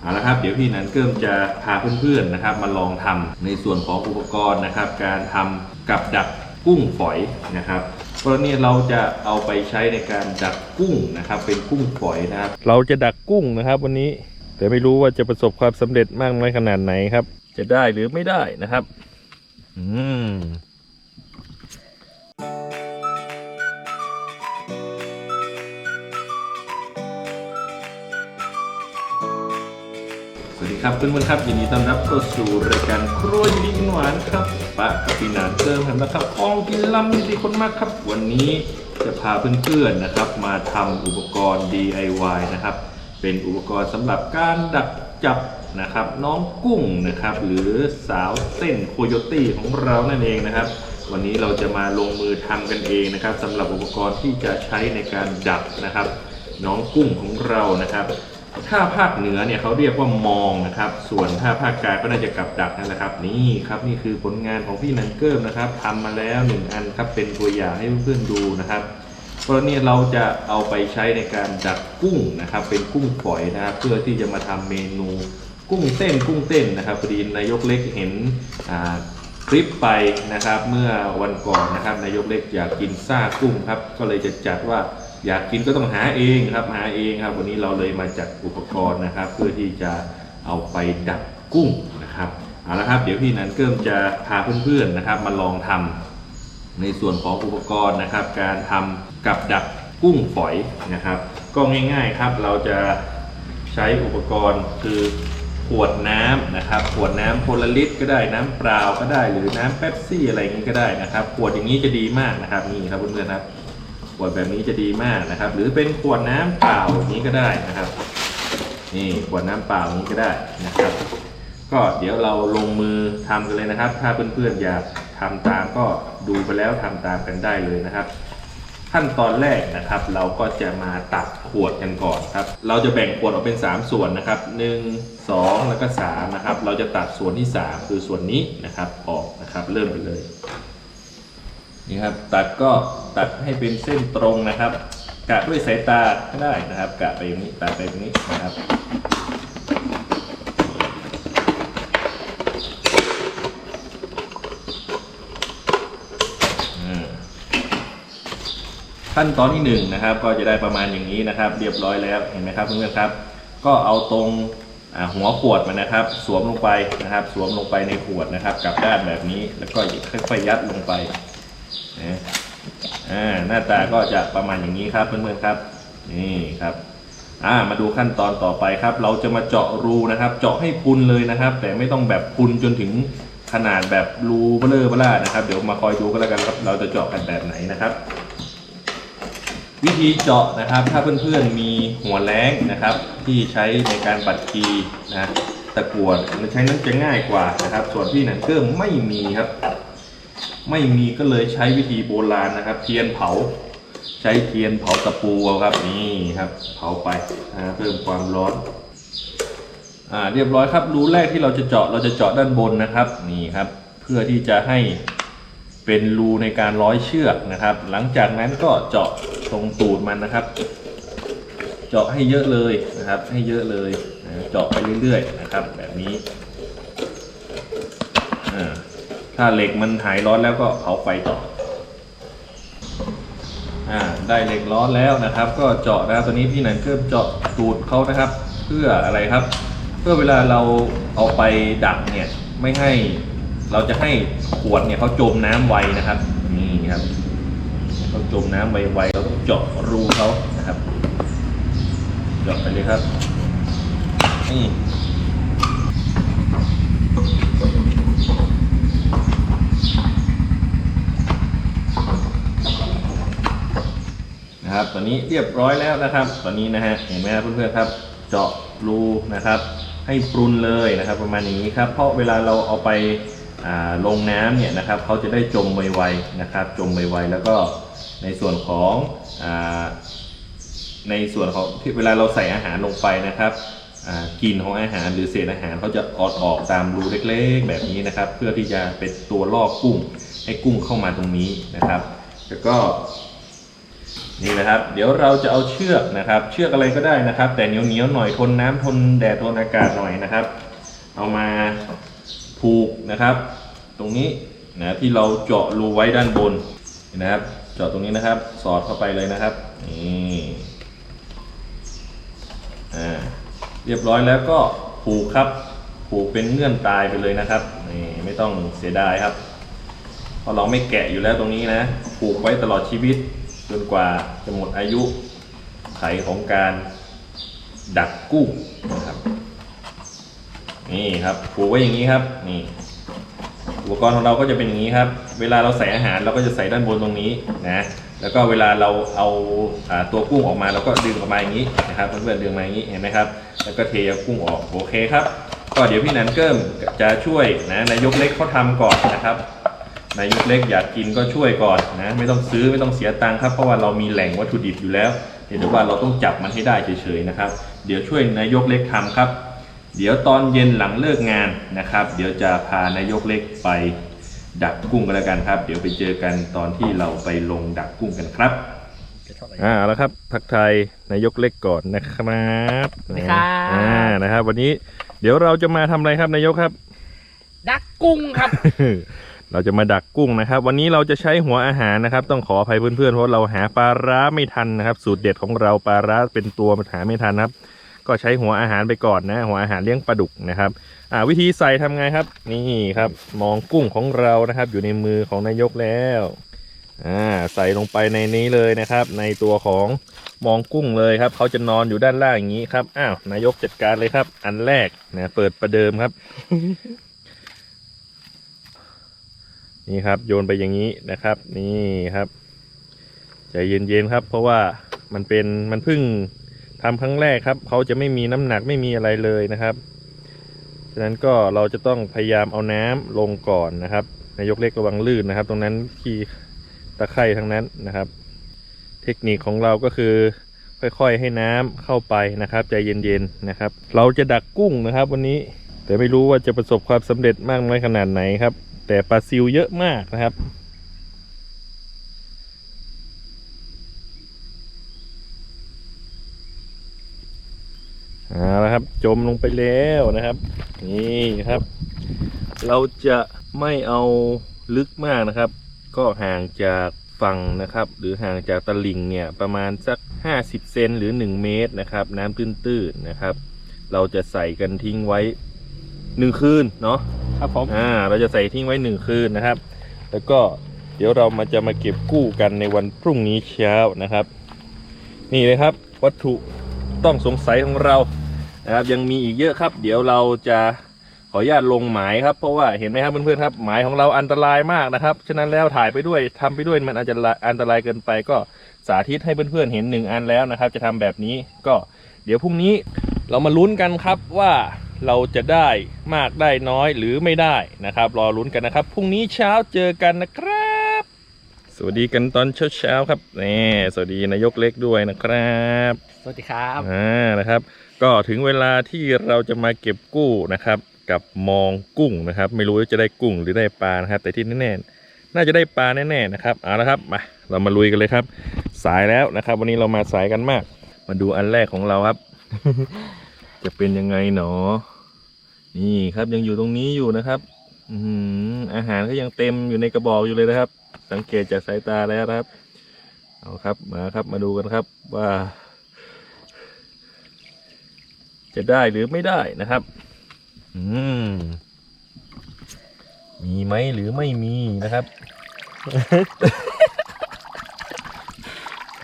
เอาละครับเดี๋ยวพี่นันเกิมจะพาเพื่อนๆนะครับ มาลองทำในส่วนของอุปกรณ์นะครับ การทำกับดักกุ้งฝอยนะครับกรณีเราจะเอาไปใช้ในการดักกุ้งนะครับ เป็นกุ้งฝอยนะครับ เราจะดักกุ้งนะครับ วันนี้แต่ไม่รู้ว่าจะประสบความสำเร็จมากน้อยขนาดไหนครับ จะได้หรือไม่ได้นะครับ อืม สวัสดีครับเพื่อนๆครับยินดีต้อนรับเข้าสู่รายการครัวยินดีกินหวานครับปะกับพี่นานเติมครับนะครับของกินลำยินดีคนมากครับ วันนี้จะพาเพื่อนๆนะครับมาทำอุปกรณ์ DIY นะครับ เป็นอุปกรณ์สำหรับการดักจับนะครับ น้องกุ้งนะครับ หรือสาวเส้นโคโยตี้ของเรานั่นเองนะครับ วันนี้เราจะมาลงมือทำกันเองนะครับสำหรับอุปกรณ์ที่จะใช้ในการดักนะครับ น้องกุ้งของเรานะครับ ถ้าภาคเหนือเนี่ยเขาเรียกว่ามองนะครับ ส่วนถ้าภาคกลางก็น่าจะกับดักนั่นแหละครับ นี่ครับนี่คือผลงานของพี่นันเกิมนะครับทำมาแล้วหนึ่งอันครับเป็นตัวอย่างให้เพื่อนๆดูนะครับกรณีเราจะเอาไปใช้ในการดักกุ้งนะครับ เป็นกุ้งฝอยนะครับ เพื่อที่จะมาทำเมนูกุ้งเต้นกุ้งเต้นนะครับพอดีนายกเล็กเห็นคลิปไปนะครับ เมื่อวันก่อนนะครับนายกเล็กอยากกินซ่ากุ้งครับ ก็เลยจะจัดว่า อยากกินก็ต้องหาเองครับหาเองครับ วันนี้เราเลยมาจัดอุปกรณ์นะครับ เพื่อที่จะเอาไปดักกุ้งนะครับเอาละครับเดี๋ยวพี่นันเกิมจะพาเพื่อนๆนะครับ มาลองทำในส่วนของอุปกรณ์นะครับ การทำกับดักกุ้งฝอยนะครับ ก็ง่ายๆครับเราจะใช้อุปกรณ์คือขวดน้ำนะครับ ขวดน้ำโพลาริตก็ได้น้ำเปล่าก็ได้หรือน้ำเป๊ปซี่อะไรอย่างนี้ก็ได้นะครับ ขวดอย่างนี้จะดีมากนะครับนี่ครับเพื่อนๆครับ ขวดแบบนี้จะดีมากนะครับ หรือเป็นขวดน้ำเปล่าอย่างนี้ก็ได้นะครับ นี่ขวดน้ำเปล่านี้ก็ได้นะครับ ก็เดี๋ยวเราลงมือทำกันเลยนะครับ ถ้าเพื่อนๆอยากทำตามก็ดูไปแล้วทำตามกันได้เลยนะครับ ขั้นตอนแรกนะครับ เราก็จะมาตัดขวดกันก่อนครับ เราจะแบ่งขวดออกเป็น 3 ส่วนนะครับ 1 2 แล้วก็3นะครับ เราจะตัดส่วนที่ 3 คือส่วนนี้นะครับออกนะครับ เริ่มไปเลย นี่ครับตัดก็ตัดให้เป็นเส้นตรงนะครับกะด้วยสายตาก็ได้นะครับกะไปอย่างนี้ตัดไปอย่างนี้นะครับขั้นตอนที่หนึ่งนะครับก็จะได้ประมาณอย่างนี้นะครับ เรียบร้อยแล้วเห็นไหมครับเพื่อนๆครับ ก็เอาตรงหัวขวดมันนะครับ สวมลงไปนะครับ สวมลงไปในขวดนะครับ กลับด้านแบบนี้แล้วก็ค่อยๆยัดลงไป นะอ่าหน้าตาก็จะประมาณอย่างนี้ครับเพื่อนๆครับนี่ครับอ่ามาดูขั้นตอนต่อไปครับ เราจะมาเจาะรูนะครับ เจาะให้พุนเลยนะครับ แต่ไม่ต้องแบบพุนจนถึงขนาดแบบรูเบลอเบล่านะครับ เดี๋ยวมาคอยดูกันแล้วกันครับเราจะเจาะกันแบบไหนนะครับ วิธีเจาะนะครับ ถ้าเพื่อนๆมีหัวแรงนะครับ ที่ใช้ในการบัดกีนะตะกวดใช้นั้นจะง่ายกว่านะครับ ส่วนที่หนังเกิ้มไม่มีครับ ไม่มีก็เลยใช้วิธีโบราณนะครับ เทียนเผา ใช้เทียนเผาตะปูเอาครับนี่ครับ เผาไปนะเพิ่มความร้อนอ่าเรียบร้อยครับรูแรกที่เราจะเจาะเราจะเจาะด้านบนนะครับนี่ครับ เพื่อที่จะให้เป็นรูในการร้อยเชือกนะครับ หลังจากนั้นก็เจาะตรงตูดมันนะครับ เจาะให้เยอะเลยนะครับ ให้เยอะเลยเจาะไปเรื่อยๆนะครับ แบบนี้อ่า ถ้าเหล็กมันหายร้อนแล้วก็เผาไฟต่ออ่าได้เหล็กร้อนแล้วนะครับ ก็เจาะนะครับตัวนี้พี่หนันเกิมเจาะตูดเขานะครับ เพื่ออะไรครับ เพื่อเวลาเราเอาไปดักเนี่ยไม่ให้เราจะให้ขวดเนี่ยเขาจมน้ำไวนะครับนี่ครับเขาจมน้ำไวๆเราต้องเจาะรูเขานะครับเจาะไปเลยครับนี่ นะครับ ตอนนี้เรียบร้อยแล้วนะครับ ตอนนี้นะฮะเห็นไหมครับเพื่อนๆครับ เจาะรูนะครับให้ปรุนเลยนะครับ ประมาณนี้ครับ เพราะเวลาเราเอาไปาลงน้ำเนี่ยนะครับเขาจะได้จมไวๆนะครับ จมไวๆแล้วก็ในส่วนของอในส่วนของที่เวลาเราใส่อาหารลงไปนะครับกลิ่นของอาหารหรือเศษอาหารเขาจะออดออกตามรูเล็กๆ แบบนี้นะครับ เพื่อที่จะเป็นตัวล่อกุ้งให้กุ้งเข้ามาตรงนี้นะครับ แล้วก็ นี่นะครับ เดี๋ยวเราจะเอาเชือกนะครับ เชือกอะไรก็ได้นะครับ แต่เหนียวเหนียวหน่อยทนน้ำทนแดดทนอากาศหน่อยนะครับ เอามาผูกนะครับ ตรงนี้นะที่เราเจาะรูไว้ด้านบนนะครับ เจาะตรงนี้นะครับ สอดเข้าไปเลยนะครับนี่อ่าเรียบร้อยแล้วก็ผูกครับ ผูกเป็นเงื่อนตายไปเลยนะครับนี่ไม่ต้องเสียดายครับเพราะเราไม่แกะอยู่แล้วตรงนี้นะ ผูกไว้ตลอดชีวิต จนกว่าจะหมดอายุไขของการดักกุ้งนะครับนี่ครับผูกไว้อย่างนี้ครับนี่อุปกรณ์ของเราก็จะเป็นอย่างนี้ครับ เวลาเราใส่อาหารเราก็จะใส่ด้านบนตรงนี้นะแล้วก็เวลาเราเอาอตัวกุ้งออกมาเราก็ดึงออกมาอย่างนี้นะครับเพื่อนๆดึงมาอย่างนี้เห็นไหมครับ แล้วก็เทกุ้งออกโอเคครับ ก็เดี๋ยวพี่นันเกิมจะช่วยนะนายกเล็กเขาทำก่อนนะครับ นายกเล็กอยากกินก็ช่วยก่อนนะไม่ต้องซื้อไม่ต้องเสียตังค์ครับเพราะว่าเรามีแหล่งวัตถุดิบอยู่แล้วเดี๋ยวว่าเราต้องจับมันให้ได้เฉยๆนะครับ เดี๋ยวช่วยนายกเล็กทำครับ เดี๋ยวตอนเย็นหลังเลิกงานนะครับ เดี๋ยวจะพานายกเล็กไปดักกุ้งกันแล้วกันครับ เดี๋ยวไปเจอกันตอนที่เราไปลงดักกุ้งกันครับอ่าแล้วครับทักทายนายกเล็กก่อนนะครับสวัสดีครับอ่านะครับ วันนี้เดี๋ยวเราจะมาทำอะไรครับนายกครับ ดักกุ้งครับ เราจะมาดักกุ้งนะครับ วันนี้เราจะใช้หัวอาหารนะครับ ต้องขออภัยเพื่อนๆเพราะเราหาปลาร้าไม่ทันนะครับ สูตรเด็ดของเราปลาร้าเป็นตัวมันหาไม่ทันครับ ก็ใช้หัวอาหารไปก่อนนะ หัวอาหารเลี้ยงปลาดุกนะครับอ่าวิธีใส่ทำไงครับ นี่ครับ มองกุ้งของเรานะครับ อยู่ในมือของนายกแล้วอ่าใส่ลงไปในนี้เลยนะครับ ในตัวของมองกุ้งเลยครับเขาจะนอนอยู่ด้านล่างอย่างนี้ครับอ้าวนายกจัดการเลยครับ อันแรกนะเปิดประเดิมครับ นี่ครับ โยนไปอย่างนี้นะครับ นี่ครับใจเย็นๆครับ เพราะว่ามันเป็นมันเพิ่งทำครั้งแรกครับ เขาจะไม่มีน้ำหนักไม่มีอะไรเลยนะครับฉะนั้นก็เราจะต้องพยายามเอาน้ำลงก่อนนะครับ นายกเล็กระวังลื่นนะครับ ตรงนั้นขี้ตะไคร่ทั้งนั้นนะครับ เทคนิคของเราก็คือค่อยๆ ให้น้ำเข้าไปนะครับ ใจเย็นๆนะครับ เราจะดักกุ้งนะครับ วันนี้แต่ไม่รู้ว่าจะประสบความสำเร็จมากน้อยขนาดไหนครับ แต่ปลาซิวเยอะมากนะครับ เอาละครับ จมลงไปแล้วนะครับ นี่ครับ เราจะไม่เอาลึกมากนะครับ ก็ห่างจากฝั่งนะครับ หรือห่างจากตลิ่งเนี่ย ประมาณสัก 50 เซนหรือ 1 เมตรนะครับ น้ำตื้นๆนะครับ เราจะใส่กันทิ้งไว้หนึ่งคืนเนาะ ครับผมอ่าเราจะใส่ทิ้งไว้หนึ่งคืนนะครับ แล้วก็เดี๋ยวเรามาจะมาเก็บกู้กันในวันพรุ่งนี้เช้านะครับ นี่เลยครับ วัตถุต้องสงสัยของเรานะครับ ยังมีอีกเยอะครับ เดี๋ยวเราจะขออนุญาตลงหมายครับเพราะว่าเห็นไหมครับเพื่อนๆครับหมายของเราอันตรายมากนะครับฉะนั้นแล้วถ่ายไปด้วยทำไปด้วยมันอาจจะอันตรายเกินไป ก็สาธิตให้เพื่อนๆเห็นหนึ่งอันแล้วนะครับ จะทำแบบนี้ก็เดี๋ยวพรุ่งนี้เรามาลุ้นกันครับว่า เราจะได้มากได้น้อยหรือไม่ได้นะครับ รอลุ้นกันนะครับ พรุ่งนี้เช้าเจอกันนะครับ สวัสดีกันตอนเช้าๆครับนี่สวัสดีนายกเล็กด้วยนะครับสวัสดีครับอ่านะครับ ก็ถึงเวลาที่เราจะมาเก็บกู้นะครับ กับมองกุ้งนะครับ ไม่รู้ว่าจะได้กุ้งหรือได้ปลานะครับ แต่ที่แน่ๆน่าจะได้ปลาแน่ๆนะครับเอาละครับมาเรามาลุยกันเลยครับ สายแล้วนะครับ วันนี้เรามาสายกันมาก มาดูอันแรกของเราครับ จะเป็นยังไงหนอ นี่ครับยังอยู่ตรงนี้อยู่นะครับอือหือาหารก็ยังเต็มอยู่ในกระบอกอยู่เลยนะครับ สังเกตจากสายตาแล้วครับ เอาครับมาครับมาดูกันครับว่า จะได้หรือไม่ได้นะครับ อืมมีไหมหรือไม่มีนะครับ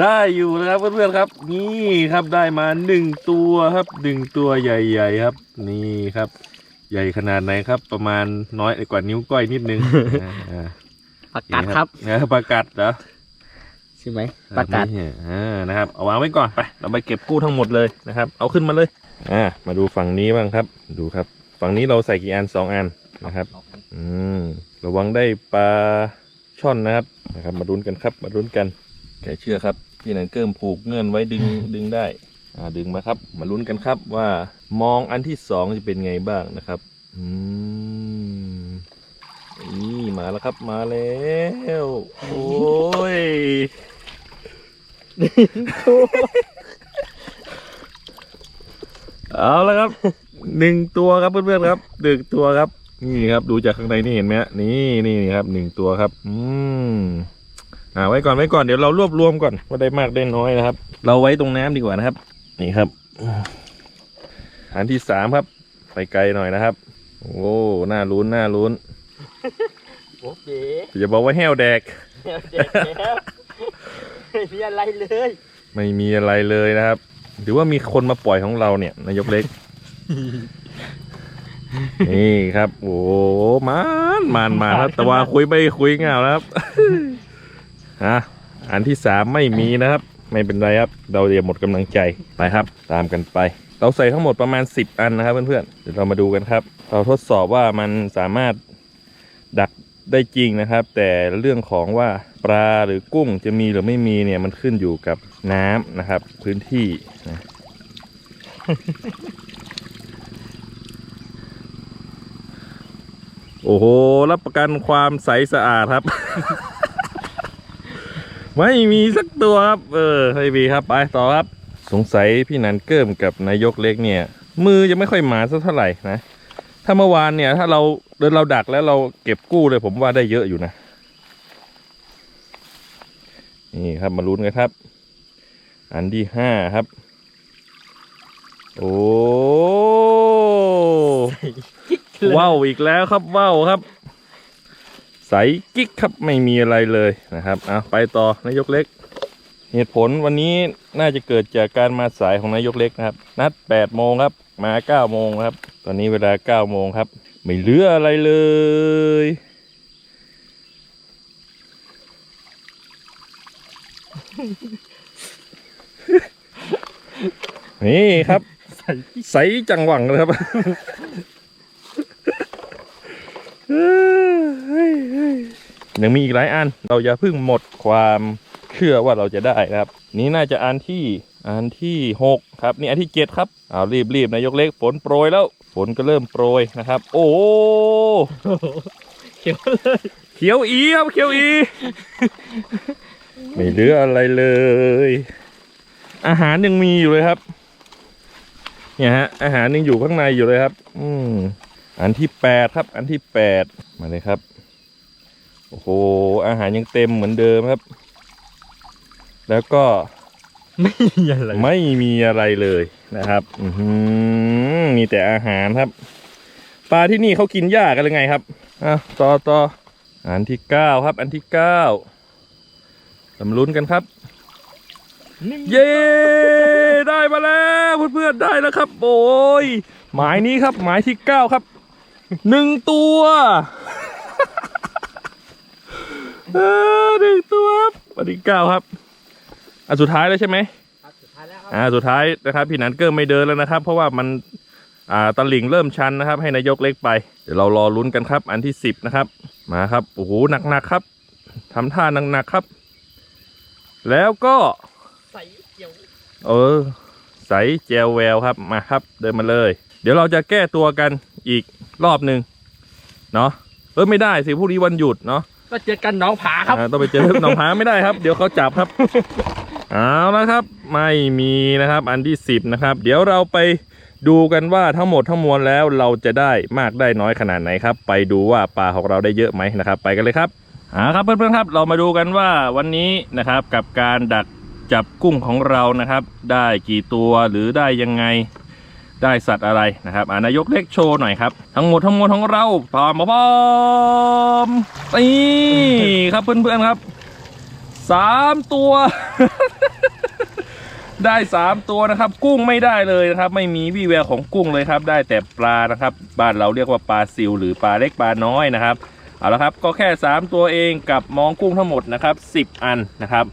ได้อยู่นะครับเพื่อนๆครับ นี่ครับได้มาหนึ่งตัวครับหนึ่งตัวใหญ่ๆครับ นี่ครับ ใหญ่ขนาดไหนครับ ประมาณน้อยกว่านิ้วก้อยนิดนึงอ่าประกาศครับนะประกัดเหรอใช่ไหมประกาศนี่อ่านะครับเอาวางไว้ก่อนไปเราไปเก็บกู้ทั้งหมดเลยนะครับ เอาขึ้นมาเลยอ่ามาดูฝั่งนี้บ้างครับ ดูครับ ฝั่งนี้เราใส่กี่อันสองอันนะครับอืมระวังได้ปลาช่อนนะครับนะครับ มาดุนกันครับ มาดุนกันแกะเชือกครับ พี่นันเกิมผูกเงื่อนไว้ดึงดึงได้ อ่าดึงมาครับ มาลุ้นกันครับว่ามองอันที่สองจะเป็นไงบ้างนะครับ อืมนี่มาแล้วครับมาแล้วโอ้ยเอาแล้วครับหนึ่งตัวครับเพื่อนๆครับหนึ่งตัวครับ นี่ครับ ดูจากข้างในนี่เห็นไหมฮะนี่นี่ครับหนึ่งตัวครับ อืม อ่าไว้ก่อนไว้ก่อนเดี๋ยวเรารวบรวมก่อนว่าได้มากได้น้อยนะครับ เราไว้ตรงน้ำดีกว่านะครับ นี่ครับอันที่สามครับ ไปไกลหน่อยนะครับ โอ้น่าลุ้นน่าลุ้นโอเคอย่าบอกว่าแห้วแดกเดี๋ยวเด็กแล้วไม่มีอะไรเลย ไม่มีอะไรเลยนะครับหรือว่ามีคนมาปล่อยของเราเนี่ยนายกเล็ก นี่ครับ โอ้มานมานมาครับ แต่ว่าคุยไปคุยเงาแล้วครับ อะอันที่สามไม่มีนะครับ ไม่เป็นไรครับ เราเดี๋ยวหมดกำลังใจไปครับ ตามกันไป เราใส่ทั้งหมดประมาณ 10 อันนะครับเพื่อนๆเดี๋ยวเรามาดูกันครับ เราทดสอบว่ามันสามารถดักได้จริงนะครับ แต่เรื่องของว่าปลาหรือกุ้งจะมีหรือไม่มีเนี่ยมันขึ้นอยู่กับน้ำนะครับ พื้นที่นะโอ้โห รับประกันความใสสะอาดครับ ไม่มีสักตัวครับ เออไม่มีครับ ไปต่อครับ สงสัยพี่นันเกิมกับนายกเล็กเนี่ย มือจะไม่ค่อยหมาสักเท่าไหร่นะ ถ้าเมื่อวานเนี่ย ถ้าเราเดินเราดักแล้วเราเก็บกู้เลยผมว่าได้เยอะอยู่นะ นี่ครับมาลุ้นกันครับ อันที่ห้าครับ โอ้ว้าวอีกแล้วครับว้าวครับ ใสกิ๊กครับไม่มีอะไรเลยนะครับเอาไปต่อนายกเล็ก เหตุผลวันนี้น่าจะเกิดจากการมาสายของนายกเล็กนะครับ นัด8โมงครับ มา9โมงครับ ตอนนี้เวลา9โมงครับ ไม่เหลืออะไรเลยนี่ครับ ใสจังหวังเลยครับ ยังมีอีกหลายอัน เราอย่าเพิ่งหมดความเชื่อว่าเราจะได้นะครับ นี่น่าจะอันที่อันที่หกครับนี่อันที่เจ็ดครับเอารีบรีบนายกเล็กฝนโปรยแล้วฝนก็เริ่มโปรยนะครับ โอ้โหเขียวเลยเขียวอีครับเขียวอี ไม่เหลืออะไรเลย อาหารยังมีอยู่เลยครับ เนี่ยฮะอาหารยังอยู่ข้างในอยู่เลยครับ อืมอันที่แปดครับ อันที่แปดมาเลยครับ อ้โห อาหารยังเต็มเหมือนเดิมครับ แล้วก็ไม่มีอะไรไม่มีอะไรเลยนะครับ อือหือมีแต่อาหารครับ ปลาที่นี่เขากินหญ้ากันหรือไงครับอะต่อต่ออันที่เก้าครับ อันที่เก้าสำลุ้นกันครับ เย้ได้มาแล้วเพื่อนๆได้แล้วครับ โอ้ยหมายนี้ครับ หมายที่เก้าครับหนึ่งตัว เออหนึ่งตัวครับอันที่เก้าครับ อันสุดท้ายแล้วใช่ไหมครับสุดท้ายแล้วครับอ่าสุดท้ายนะครับ พี่นันเกอร์ไม่เดินแล้วนะครับ เพราะว่ามันอ่าตะหลิ่งเริ่มชันนะครับ ให้นายกเล็กไป เดี๋ยวเรารอลุ้นกันครับ อันที่สิบนะครับ มาครับโอ้โหหนักๆครับทำท่าหนักๆครับ แล้วก็ใส่เขียวเออใสแจวแววครับมาครับ เดินมาเลย เดี๋ยวเราจะแก้ตัวกันอีกรอบหนึ่งเนาะเออไม่ได้สิพรุ่งนี้วันหยุดเนาะ ก็เจอกันหน้องผาครับ อ่าต้องไปเจอหนองผาไม่ได้ครับ เดี๋ยวเขาจับครับ เอาละครับ ไม่มีนะครับ อันที่สิบนะครับ เดี๋ยวเราไปดูกันว่าทั้งหมดทั้งมวลแล้วเราจะได้มากได้น้อยขนาดไหนครับ ไปดูว่าปลาของเราได้เยอะไหมนะครับ ไปกันเลยครับอ่าครับเพื่อนๆครับเรามาดูกันว่าวันนี้นะครับกับการดักจับกุ้งของเรานะครับ ได้กี่ตัวหรือได้ยังไง ได้สัตว์อะไรนะครับอ่านายกเล็กโชว์หน่อยครับ ทั้งหมดทั้งมวลของเราพร้อมพร้อมนี่ครับเพื่อนๆครับสามตัว ได้สามตัวนะครับ กุ้งไม่ได้เลยนะครับ ไม่มีวี่แววของกุ้งเลยครับ ได้แต่ปลานะครับ บ้านเราเรียกว่าปลาซิวหรือปลาเล็กปลาน้อยนะครับเอาละครับก็แค่สามตัวเองกับมองกุ้งทั้งหมดนะครับสิบอันนะครับ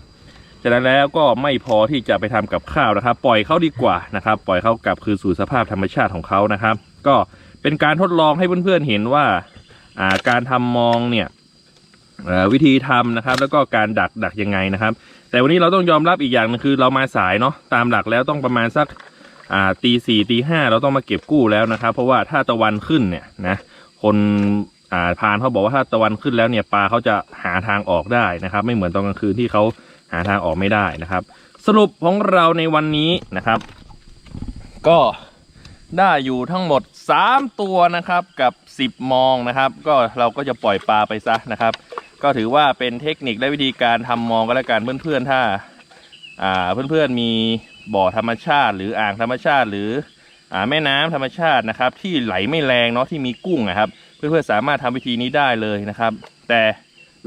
จากนั้นแล้วก็ไม่พอที่จะไปทำกับข้าวนะครับ ปล่อยเขาดีกว่านะครับ ปล่อยเขากลับคืนสู่สภาพธรรมชาติของเขานะครับ ก็เป็นการทดลองให้เพื่อนๆเห็นว่าาการทำมองเนี่ยวิธีทำนะครับ แล้วก็การดักดักยังไงนะครับ แต่วันนี้เราต้องยอมรับอีกอย่างนึงคือเรามาสายเนาะตามหลักแล้วต้องประมาณสักตีสี่ตีห้าเราต้องมาเก็บกู้แล้วนะครับ เพราะว่าถ้าตะวันขึ้นเนี่ยนะคนอ่าพานเขาบอกว่าถ้าตะวันขึ้นแล้วเนี่ยปลาเขาจะหาทางออกได้นะครับ ไม่เหมือนตอนกลางคืนที่เขา หาทางออกไม่ได้นะครับ สรุปของเราในวันนี้นะครับ ก็ได้อยู่ทั้งหมด 3 ตัวนะครับกับ 10 มองนะครับ ก็เราก็จะปล่อยปลาไปซะนะครับ ก็ถือว่าเป็นเทคนิคและวิธีการทำมองก็แล้วกันเพื่อนๆถ้าอ่าเพื่อนๆมีบ่อธรรมชาติ หรืออ่างธรรมชาติ หรืออ่าแม่น้ำธรรมชาตินะครับ ที่ไหลไม่แรงเนาะที่มีกุ้งนะครับ เพื่อนๆสามารถทำวิธีนี้ได้เลยนะครับ แต่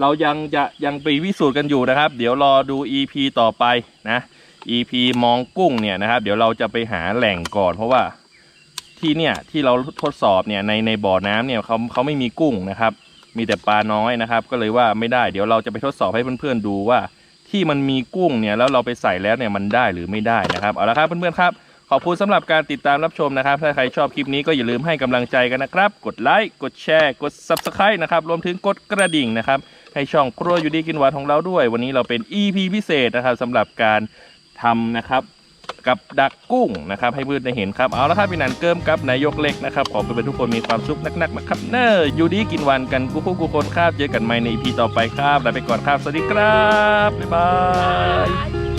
เรายังจะยังไปพิสูจน์กันอยู่นะครับ เดี๋ยวรอดู EP ต่อไปนะ EP มองกุ้งเนี่ยนะครับ เดี๋ยวเราจะไปหาแหล่งก่อน เพราะว่าที่เนี่ยที่เราทดสอบเนี่ยในในบ่อน้ำเนี่ยเขาเขาไม่มีกุ้งนะครับ มีแต่ปลาน้อยนะครับ ก็เลยว่าไม่ได้เดี๋ยวเราจะไปทดสอบให้เพื่อนๆดูว่า ที่มันมีกุ้งเนี่ยแล้วเราไปใส่แล้วเนี่ยมันได้หรือไม่ได้นะครับเอาละครับเพื่อนๆครับ ขอบคุณสำหรับการติดตามรับชมนะครับ ถ้าใครชอบคลิปนี้ก็อย่าลืมให้กำลังใจกันนะครับ กดไลค์ กดแชร์ กด Subscribe นะครับ รวมถึงกดกระดิ่งนะครับ ให้ช่องครัวอยู่ดีกินหวานของเราด้วย วันนี้เราเป็น EP พิเศษนะครับสำหรับการทำนะครับกับดักกุ้งนะครับ ให้เพื่อนได้เห็นครับ เอาละครับพี่นันเกิมกับนายกเล็กนะครับ ขอเป็นทุกคนมีความสุขนักๆนะครับ เนออยู่ดีกินวันกันกูคู่กูคนครับเจอกันใหม่ใน EP ต่อไปครับลาไปก่อนครับ สวัสดีครับ บ๊ายบาย